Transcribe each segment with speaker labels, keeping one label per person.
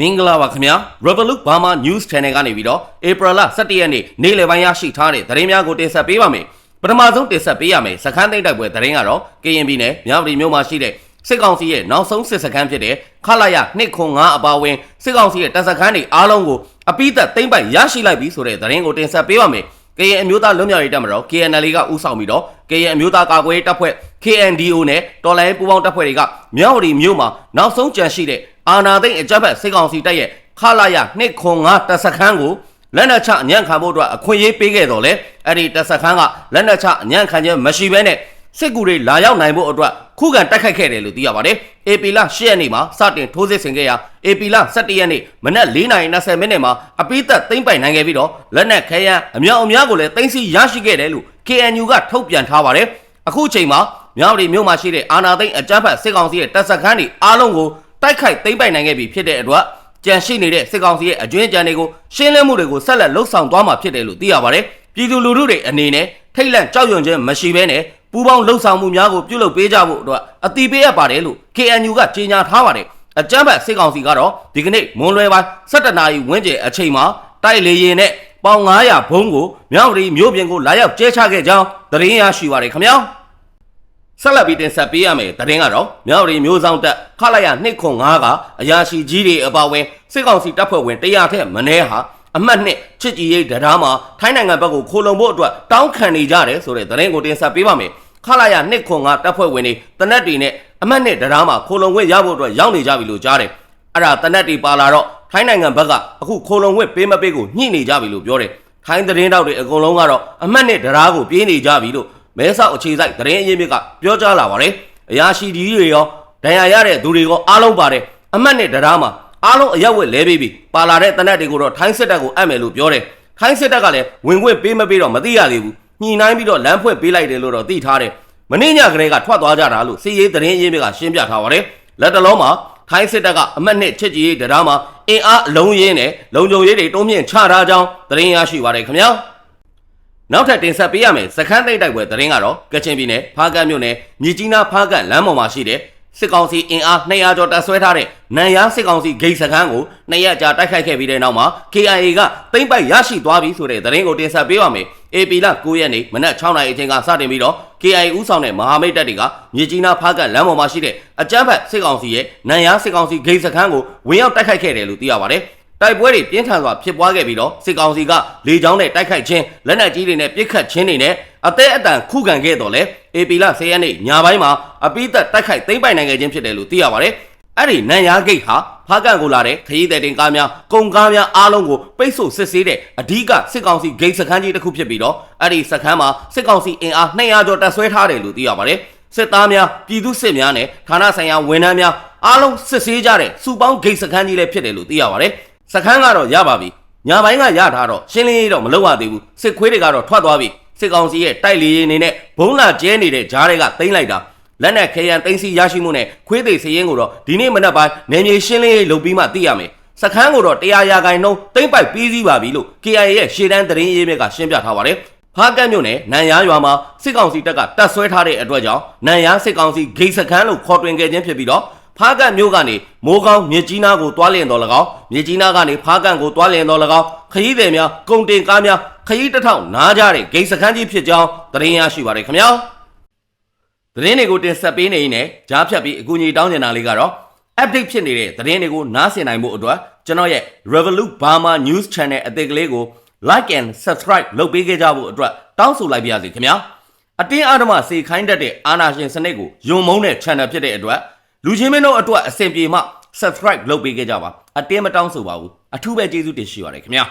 Speaker 1: မင်္ဂလာပါခင်ဗျာ Revolut Burma News Channel ကနေပြီးတော့ April 17ရက်နေ့နေ့လယ်ပိုင်းရရှိထားတဲ့သတင်းများကိုတင်ဆက်ပေးပါမယ်ပထမဆုံးတင်ဆက်ပေးရမယ်စခန်းသိမ်းတိုက်ပွဲသတင်းကတော့ KNB နဲ့မြဝတီမြို့မှာရှိတဲ့စစ်ကောင်စီရဲ့နောက်ဆုံးစစ်စခန်းဖြစ်တဲ့ခလာရ205အပါအဝင်စစ်ကောင်စီရဲ့တပ်စခန်းတွေအားလုံးကိုအပိသက်သိမ်းပိုက်ရရှိလိုက်ပြီဆိုတဲ့သတင်းကိုတင်ဆက်ပေးပါမယ်ကရင်အမျိုးသားလွတ်မြောက်ရေးတပ်မတော် KNL ကဥဆောင်ပြီးတော့ကရင်အမျိုးသားကာကွယ်ရေးတပ်ဖွဲ့ KNDO နဲ့တော်လိုင်းပူးပေါင်းတပ်ဖွဲ့တွေကမြောက်ဝတီမြို့မှာနောက်ဆုံးကြံရှိတဲ့ အာနာသိန်းအကြမ်းဖက်စစ်ကောင်စီတပ်ရဲ့ခလာရ205တပ်စခန်းကိုလက်နက်ချအညံ့ခံဖို့အတွက်အခွင့်အရေးပေးခဲ့တော့လေအဲ့ဒီတပ်စခန်းကလက်နက်ချအညံ့ခံခြင်းမရှိဘဲနဲ့စစ်ကူတွေလာရောက်နိုင်ဖို့အတွက်ခုခံတိုက်ခိုက်ခဲ့တယ်လို့သိရပါတယ်။ AP လ10ရက်နေ့မှာစတင်ထိုးစစ်ဆင်ခဲ့ရာ AP လ17ရက်နေ့မနက်4:20မိနစ်မှာအပိသက်သိမ်းပိုင်နိုင်ခဲ့ပြီးတော့လက်နက်ခဲယမ်းအမြောက်အများကိုလည်းသိမ်းဆည်းရရှိခဲ့တယ်လို့ KNU ကထုတ်ပြန်ထားပါတယ်။အခုချိန်မှာမြောက်ရီမြို့မှာရှိတဲ့အာနာသိန်းအကြမ်းဖက်စစ်ကောင်စီရဲ့တပ်စခန်းတွေအားလုံးကို တိုက်ခိုက်သိမ်းပိုင်နိုင်ခဲ့ပြီဖြစ်တဲ့အတွက်ကြံရှိနေတဲ့စစ်ကောင်စီရဲ့အကျွင်းကြံတွေကိုရှင်းလင်းမှုတွေကိုဆက်လက်လှုပ်ဆောင်သွားမှာဖြစ်တယ်လို့သိရပါတယ်။ပြည်သူလူထုတွေအနေနဲ့ထိတ်လန့်ကြောက်ရွံ့ခြင်းမရှိဘဲနဲ့ပူးပေါင်းလှုပ်ဆောင်မှုများကိုပြုလုပ်ပေးကြဖို့အတွက်အတိပေးရပါတယ်လို့ KNU ကကြေညာထားပါတယ်။အကြမ်းဖက်စစ်ကောင်စီကတော့ဒီကနေ့မွန်လွယ်ပိုင်း17နာရီဝန်းကျင်အချိန်မှာတိုက်လေရင်နဲ့ပေါင်900ဘုံကိုမြောက်ရီမြို့ပြင်ကိုလာရောက်ကျဲချခဲ့ကြောင်းသတင်းရရှိပါတယ်ခင်ဗျာ။ ဆက်လက်ပြီးတင်ဆက်ပေးရမယ်တရင်ကတော့မြောက်ရီမျိုးဆောင်တက်ခလာရ205ကအရာရှိကြီးတွေအပါအဝင်စစ်ကောင်စီတပ်ဖွဲ့ဝင်100ထက်မနည်းဟာအမှတ်နှစ်ချစ်ကြည်ရေးတရားမှာထိုင်းနိုင်ငံဘက်ကိုခိုလုံဖို့အတွက်တောင်းခံနေကြတယ်ဆိုတဲ့သတင်းကိုတင်ဆက်ပေးပါမယ်ခလာရ205တပ်ဖွဲ့ဝင်တွေတနက်တွေနဲ့အမှတ်နှစ်တရားမှာခိုလုံခွင့်ရဖို့အတွက်ရောက်နေကြပြီလို့ကြားတယ်အဲ့ဒါတနက်တွေပါလာတော့ထိုင်းနိုင်ငံဘက်ကအခုခိုလုံခွင့်ပေးမပေးကိုညှိနေကြပြီလို့ပြောတယ်ထိုင်းသတင်းတောက်တွေအကုန်လုံးကတော့အမှတ်နှစ်တရားကိုပြေးနေကြပြီလို့ မဲဆောက်အခြေစိုက်သတင်းအရင်းမြစ်ကပြောကြားလာပါတယ်အရာရှိကြီးတွေရောဒဏ်ရာရတဲ့သူတွေရောအားလုံးပါတယ်အမှတ်နှစ်တရားမှာအားလုံးအရက်ဝက်လဲပေးပြီးပါလာတဲ့တနက်တွေကိုတော့ထိုင်းစစ်တပ်ကိုအပ်မယ်လို့ပြောတယ်ထိုင်းစစ်တပ်ကလည်းဝင်ခွင့်ပေးမပေးတော့မသိရသေးဘူးညှိနှိုင်းပြီးတော့လမ်းဖွင့်ပေးလိုက်တယ်လို့တော့သိထားတယ်မင်းညကလေးကထွက်သွားကြတာလို့စီရေးသတင်းအရင်းမြစ်ကရှင်းပြထားပါတယ်လက်တလုံးမှာထိုင်းစစ်တပ်ကအမတ်နှစ်ချစ်ကြီးတရားမှာအင်အားအလုံးရင်းနဲ့လုံခြုံရေးတွေတုံးမြင့်ချထားကြောင်းသတင်းရရှိပါတယ်ခင်ဗျာ နောက်ထပ်တင်ဆက်ပေးရမယ်စခန်းသိမ်းတိုက်ပွဲသတင်းကတော့ကချင်ပြည်နယ်ဖားကတ်မြို့နယ်မြစ်ကြီးနားဖားကတ်လမ်းပေါ်မှာရှိတဲ့စစ်ကောင်စီအင်အား200ကျော်တပ်ဆွဲထားတဲ့နန်ယာစစ်ကောင်စီဂိတ်စခန်းကိုနှစ်ရက်ကြာတိုက်ခိုက်ခဲ့ပြီးတဲ့နောက်မှာ KIA ကသိမ်းပိုက်ရရှိသွားပြီဆိုတဲ့သတင်းကိုတင်ဆက်ပေးပါမယ်။ AP လ9ရက်နေ့မနက်6နာရီအချိန်ကစတင်ပြီးတော့ KIA ဦးဆောင်တဲ့မဟာမိတ်တပ်တွေကမြေကြီးနားဖားကတ်လမ်းပေါ်မှာရှိတဲ့အကြမ်းဖက်စစ်ကောင်စီရဲ့နန်ယာစစ်ကောင်စီဂိတ်စခန်းကိုဝင်ရောက်တိုက်ခိုက်ခဲ့တယ်လို့သိရပါတယ်။ တိုက်ပွဲတွေပြင်းထန်စွာဖြစ်ပွားခဲ့ပြီးတော့စစ်ကောင်စီကလေကြောင်းနဲ့တိုက်ခိုက်ခြင်းလက်နက်ကြီးတွေနဲ့ပစ်ခတ်ခြင်းတွေနဲ့အသေးအတန်ခုခံခဲ့တော့လေ AP လ10ရက်နေ့ညပိုင်းမှာအပိသက်တိုက်ခိုက်သိမ်းပိုက်နိုင်ခဲ့ခြင်းဖြစ်တယ်လို့သိရပါတယ်။အဲ့ဒီနန်ယာဂိတ်ဟာဖားကန်ကိုလာတဲ့ခရီးသည်တင်ကားများကုန်ကားများအားလုံးကိုပိတ်ဆို့စစ်ဆေးတဲ့အဓိကစစ်ကောင်စီဂိတ်စခန်းကြီးတစ်ခုဖြစ်ပြီးတော့အဲ့ဒီစခန်းမှာစစ်ကောင်စီအင်အား200ကျော်တပ်ဆွဲထားတယ်လို့သိရပါတယ်။စစ်သားများပြည်သူစစ်များနဲ့ဌာနဆိုင်ရာဝန်ထမ်းများအားလုံးစစ်ဆေးကြတဲ့စူပေါင်းဂိတ်စခန်းကြီးလည်းဖြစ်တယ်လို့သိရပါတယ်။ စခန်းကတော့ရပါပြီ။ညာပိုင်းကရထားတော့ရှင်းလင်းရေးတော့မလုပ်ရသေးဘူး။စစ်ခွေးတွေကတော့ထွက်သွားပြီ။စစ်ကောင်စီရဲ့တိုက်လေရင်နေနဲ့ဘုံလာကျဲနေတဲ့ဂျားတွေကတိမ့်လိုက်တာလက်နက်ခဲယံသိမ်းစီရရှိမှုနဲ့ခွေးသိစည်ရင်ကိုတော့ဒီနေ့မနက်ပိုင်းနယ်မြေရှင်းလင်းရေးလုပ်ပြီးမှသိရမယ်စခန်းကိုတော့တရားရာခိုင်နှုန်းတိမ့်ပိုက်ပြီးစီးပါပြီလို့ KIA ရဲ့ရှေ့တန်းသတင်းရေးမြစ်ကရှင်းပြထားပါတယ်ဖားကတ်မြို့နယ်နန်ရရွာမှာစစ်ကောင်စီတပ်ကတပ်ဆွဲထားတဲ့အတွက်ကြောင့်နန်ရစစ်ကောင်စီဂိတ်စခန်းလို့ခေါ်တွင်ခဲ့ခြင်းဖြစ်ပြီးတော့ ဖားကတ်မြို့ကနေမိုးကောင်းမြစ်ကြီးနားကိုတွားလျင်တော်၎င်းမြစ်ကြီးနားကနေဖားကတ်ကိုတွားလျင်တော်၎င်းခရီးသည်များကုန်တင်ကားများခရီးတစ်ထောင်နားကြတဲ့ဂိတ်စခန်းကြီးဖြစ်ကြောင်းသတင်းရရှိပါတယ်ခင်ဗျာသတင်းတွေကိုတင်ဆက်ပေးနေရင်လည်းကြားဖြတ်ပြီးအကူအညီတောင်းနေတာလေးကတော့ update ဖြစ်နေတဲ့သတင်းတွေကိုနားဆင်နိုင်ဖို့အတွက်ကျွန်တော်ရဲ့ Revolut Burma News Channel အသစ်ကလေးကို like and subscribe လုပ်ပေးခဲ့ကြဖို့အတွက်တောင်းဆိုလိုက်ပါရစေခင်ဗျာအတင်းအဓမ္မစေခိုင်းတတ်တဲ့အာနာရှင်စနစ်ကိုယုံမုန်းတဲ့ channel ဖြစ်တဲ့အတွက် လူချင်းမင်းတို့အတွက်အဆင်ပြေမှ subscribe လုပ်ပေးခဲ့ကြပါအတင်းမတောင်းဆိုပါဘူးအထူးပဲကျေးဇူးတင်ရှိပါတယ်ခင်ဗျာ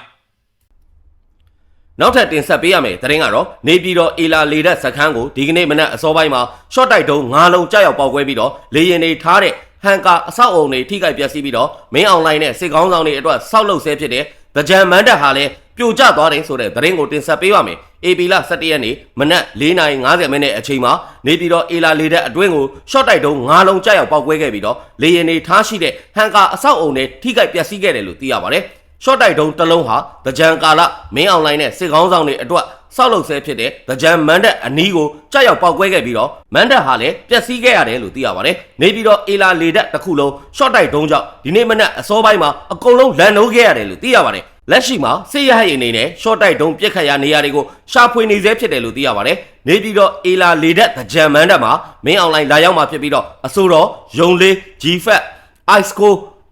Speaker 1: နောက်ထပ်တင်ဆက်ပေးရမယ်သတင်းကတော့နေပြည်တော်အေလာလေဒတ်စခန်းကိုဒီကနေ့မနက်အစောပိုင်းမှာ short တိုက်တုံး၅လုံးကြောက်ရောက်ပေါက်ကွဲပြီးတော့လေရင်တွေထားတဲ့ဟန်ကာအဆောက်အုံတွေထိခိုက်ပျက်စီးပြီးတော့မင်းအွန်လိုင်းနဲ့စစ်ကောင်းဆောင်တွေအတွက်စောက်လုပ်ဆဲဖြစ်တဲ့ဗကြံမန်းတက်ဟာလည်း ပြိုကျသွားတယ်ဆိုတဲ့သတင်းကိုတင်ဆက်ပေးပါမယ်။ AP လ17ရက်နေ့မနက်4:50မိနစ်အချိန်မှာနေပြည်တော်အေလာလေတဲ့အတွင်းကို short တိုက်တုံး၅လုံးကြောက်ရောက်ပေါက်ကွဲခဲ့ပြီးတော့လေရင်တွေထားရှိတဲ့ဟန်ကာအဆောက်အုံတွေထိခိုက်ပျက်စီးခဲ့တယ်လို့သိရပါတယ်။ short တိုက်တုံးတစ်လုံးဟာတကြံကာလမင်းအွန်လိုင်းနဲ့စစ်ကောင်းဆောင်တွေအတွက်ဆောက်လုပ်ဆဲဖြစ်တဲ့တကြံမန်ဒက်အနီးကိုကြောက်ရောက်ပောက်ကွဲခဲ့ပြီးတော့မန်ဒက်ဟာလည်းပျက်စီးခဲ့ရတယ်လို့သိရပါတယ်။နေပြီးတော့အေလာလေဒက်တစ်ခုလုံး short တိုက်တုံးကြောင့်ဒီနေ့မနက်အစောပိုင်းမှာအကုန်လုံးလန်နိုးခဲ့ရတယ်လို့သိရပါတယ်။ လက်ရှိမှာစစ်ရဟတ်အနေနဲ့ short တိုက်တုံးပြက်ခတ်ရနေရာတွေကိုရှာဖွေနေသေးဖြစ်တယ်လို့သိရပါတယ်။နေပြီးတော့အေလာလေဒက်တကြံမန်ဒက်မှာမင်းအွန်လိုင်းလာရောက်မှာဖြစ်ပြီးတော့အဆိုတော်ယုံလေး G-Fat Iceco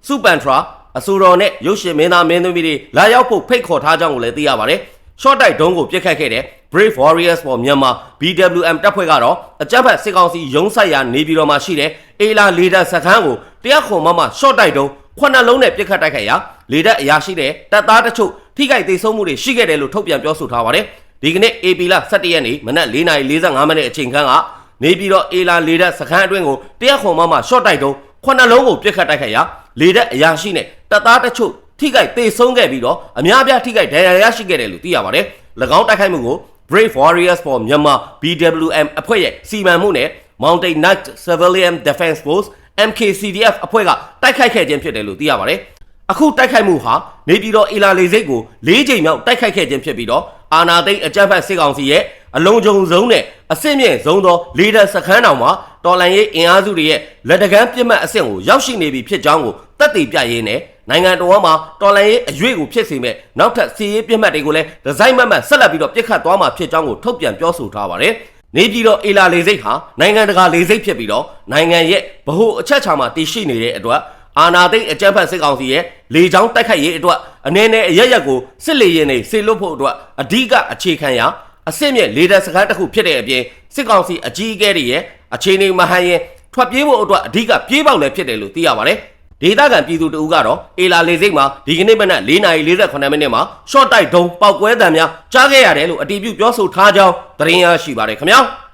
Speaker 1: Supantra အဆိုတော်နဲ့ရုပ်ရှင်မင်းသားမင်းသမီးတွေလာရောက်ဖို့ဖိတ်ခေါ်ထားကြောင်းကိုလည်းသိရပါတယ်။ short တိုက်တုံးကိုပြစ်ခတ်ခဲ့တဲ့ Brave Warriors for Myanmar BWM တပ်ဖွဲ့ကတော့အကြမ်းဖက်စစ်ကောင်စီရုံးဆိုင်ရာနေပြည်တော်မှာရှိတဲ့အေလာလေဒတ်စခန်းကိုတရားခွန်မမ short တိုက်တုံးခုနှစ်လုံးနဲ့ပြစ်ခတ်တိုက်ခိုက်ရာ လေဒတ်အရာရှိတဲ့တပ်သားတချို့ထိခိုက်ဒေဆုံးမှုတွေရှိခဲ့တယ်လို့ထုတ်ပြန်ပြောဆိုထားပါတယ်။ဒီကနေ့ AP လ17ရက်နေ့မနက်4:45မိနစ်အချိန်ခန့်ကနေပြည်တော်အေလာလေဒတ်စခန်းအတွင်းကိုတရားခွန်မမ short တိုက်တုံးခုနှစ်လုံးကိုပြစ်ခတ်တိုက်ခိုက်ရာလေဒတ်အရာရှိနဲ့တပ်သားတချို့ထိခိုက်ဒေဆုံးခဲ့ပြီးတော့အများပြားထိခိုက်ဒဏ်ရာရရှိခဲ့တယ်လို့သိရပါတယ်။၎င်းတိုက်ခိုက်မှုကို Brave Warriors for Myanmar BWM အဖွဲ့ရဲ့စီမံမှုနဲ့ Mountain Knight Civilian Defense Force MKCDF အဖွဲ့ကတိုက်ခိုက်ခဲ့ခြင်းဖြစ်တယ်လို့သိရပါတယ်။ အခုတိုက်ခိုက်မှုဟာနေပြည်တော်အီလာလေစိတ်ကို၄ချိန်မြောက်တိုက်ခိုက်ခဲ့ခြင်းဖြစ်ပြီးတော့အာနာသိန်းအကြမ်းဖက်စစ်ကောင်စီရဲ့အလုံးစုံဆုံးနဲ့အစစ်မြင့်ဆုံးသောလေဒစခန်းတောင်မှာတော်လန်ရေးအင်အားစုတွေရဲ့လက်တကမ်းပြစ်မှတ်အဆင့်ကိုရောက်ရှိနေပြီဖြစ်ကြောင်းကိုတက်တည်ပြရင်းနဲ့နိုင်ငံတော်မှာတော်လန်ရေးအရွေ့ကိုဖြစ်စေမဲ့နောက်ထပ်စီရေးပြစ်မှတ်တွေကိုလည်းဒီဇိုင်းမှတ်မှတ်ဆက်လက်ပြီးတော့ပြစ်ခတ်သွားမှာဖြစ်ကြောင်းကိုထုတ်ပြန်ပြောဆိုထားပါတယ်။နေပြည်တော်အေလာလေစိတ်ဟာနိုင်ငံတကာလေစိတ်ဖြစ်ပြီးတော့နိုင်ငံရဲ့ဗဟိုအချက်ချာမှာတည်ရှိနေတဲ့အတွက် အာနာသိန်းအကြမ်းဖက်စစ်ကောင်စီရဲ့လေကြောင်းတိုက်ခိုက်ရေးအတွက်အနေနဲ့အရရက်ကိုစစ်လေရင်တွေဆေလွတ်ဖို့အတွက်အဓိကအခြေခံရာအစစ်မြက်လေတပ်စခန်းတစ်ခုဖြစ်တဲ့အပြင်စစ်ကောင်စီအကြီးအကဲတွေရဲ့အခြေအနေမဟန်ရင်ထွက်ပြေးဖို့အတွက်အဓိကပြေးပေါက်လည်းဖြစ်တယ်လို့သိရပါတယ်။ဒေသခံပြည်သူတအူးကတော့အေလာလေစိတ်မှာဒီကနေ့မနက်4:48မိနစ်မှာ short တိုက်ဒုံပောက်ကွဲတံများကြားခဲ့ရတယ်လို့အတည်ပြုပြောဆိုထားကြောင်းသတင်းရရှိပါတယ်ခင်ဗျာ။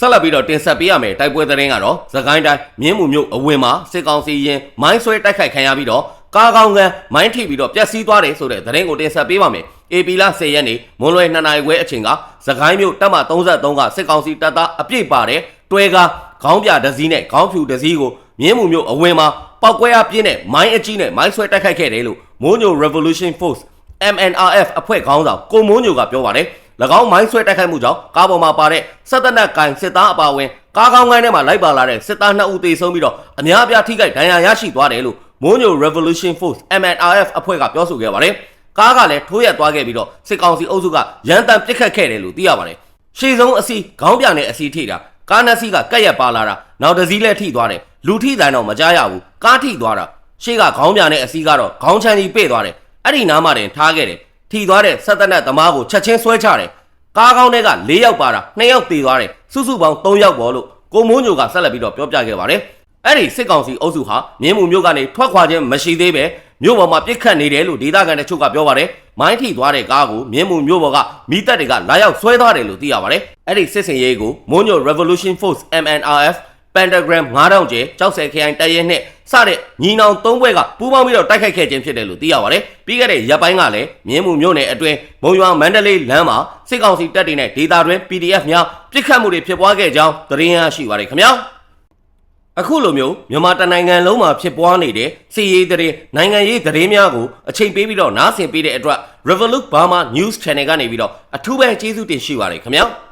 Speaker 1: ဆက်လက်ပြီးတော့တင်ဆက်ပေးရမယ်တိုက်ပွဲသတင်းကတော့သခိုင်းတိုင်းမြင်းမှုမြို့အဝင်မှာစစ်ကောင်စီရင်မိုင်းဆွဲတိုက်ခိုက်ခံရပြီးတော့ကားကောင်းကန်မိုင်းထိပြီးတော့ပျက်စီးသွားတယ်ဆိုတဲ့သတင်းကိုတင်ဆက်ပေးပါမယ်။ AP လ10ရက်နေ့မွန်းလွယ်2နာရီခွဲအချိန်ကသခိုင်းမြို့တပ်မ33ကစစ်ကောင်စီတပ်သားအပြည့်ပါတဲ့တွဲကားခေါင်းပြဒစည်းနဲ့ခေါင်းဖြူဒစည်းကိုမြင်းမှုမြို့အဝင်မှာပောက်ကွဲအပြင်းနဲ့မိုင်းအကြီးနဲ့မိုင်းဆွဲတိုက်ခိုက်ခဲ့တယ်လို့မိုးညို Revolution Force MNRF အဖွဲ့ခေါင်းဆောင်ကိုမိုးညိုကပြောပါတယ်။၎ င်းမိုင်းဆွဲတိုက်ခိုက်မှုကြောင့်ကားပေါ်မှာပါတဲ့စက်တနက်ကန်စစ်သားအပါအဝင်ကားကောင်းကိုင်းထဲမှာလိုက်ပါလာတဲ့စစ်သား2ဦးသေဆုံးပြီးတော့အများအပြားထိခိုက်ဒဏ်ရာရရှိသွားတယ်လို့မိုးညို Revolution Force MNRF အဖွဲ့ကပြောဆိုခဲ့ပါတယ်။ကားကလည်းထိုးရက်သွားခဲ့ပြီးတော့စစ်ကောင်စီအုပ်စုကရန်တမ်းပစ်ခတ်ခဲ့တယ်လို့သိရပါတယ်။ရှေ့ဆုံးအစီခေါင်းပြနဲ့အစီထိတာကားနှစ်စီးကကက်ရက်ပါလာတာနောက်တစ်စီးလည်းထိသွားတယ်လူထိတိုင်းတော့မကြားရဘူးကားထိသွားတာရှေ့ကခေါင်းပြနဲ့အစီကတော့ခေါင်းချမ်းကြီးပြေ့သွားတယ်အဲ့ဒီနားမှာတင်ထားခဲ့တယ် ထိသွားတဲ့ဆက်တနက်သမားကိုချက်ချင်းဆွဲချတယ်ကားကောင်းတွေက၄ယောက်ပါတာ၂ယောက်သေသွားတယ်စုစုပေါင်း၃ယောက်ပေါ်လို့ကိုမိုးညိုကဆက်လက်ပြီးတော့ပြောပြခဲ့ပါတယ်အဲ့ဒီစစ်ကောင်စီအုပ်စုဟာမြင်းမှုမြို့ကနေထွက်ခွာခြင်းမရှိသေးပဲမြို့ပေါ်မှာပြစ်ခတ်နေတယ်လို့ဒေသခံတချို့ကပြောပါတယ်။မိုင်းထိသွားတဲ့ကားကိုမြင်းမှုမြို့ပေါ်ကမိသက်တွေကလာရောက်ဆွဲသွားတယ်လို့သိရပါတယ်။အဲ့ဒီစစ်စင်ရေးကိုမိုးညို Revolution Force MNRF Pentagram 9000ကျဲကြောက်ဆယ်ခရိုင်တရဲနဲ့စတဲ့ညီနောင်သုံးဘွဲကပူးပေါင်းပြီးတော့တိုက်ခိုက်ခဲ့ခြင်းဖြစ်တယ်လို့သိရပါတယ်။ပြီးခဲ့တဲ့ရက်ပိုင်းကလည်းမြင်းမှုမြို့နယ်အတွင်းမုံရွာမန္တလေးလမ်းမှာစစ်ကောင်စီတပ်တွေနဲ့ဒေသတွင်း PDF များပြစ်ခတ်မှုတွေဖြစ်ပွားခဲ့ကြောင်းသတင်းရရှိပါတယ်ခင်ဗျာ။အခုလိုမျိုးမြန်မာတနိုင်ငံလုံးမှာဖြစ်ပွားနေတဲ့စီရေးတဲ့နိုင်ငံရေးသတင်းများကိုအချိန်ပေးပြီးတော့နားဆင်ပေးတဲ့အတွက် Revolut Burma News Channel ကနေပြီးတော့အထူးပဲကျေးဇူးတင်ရှိပါတယ်ခင်ဗျာ။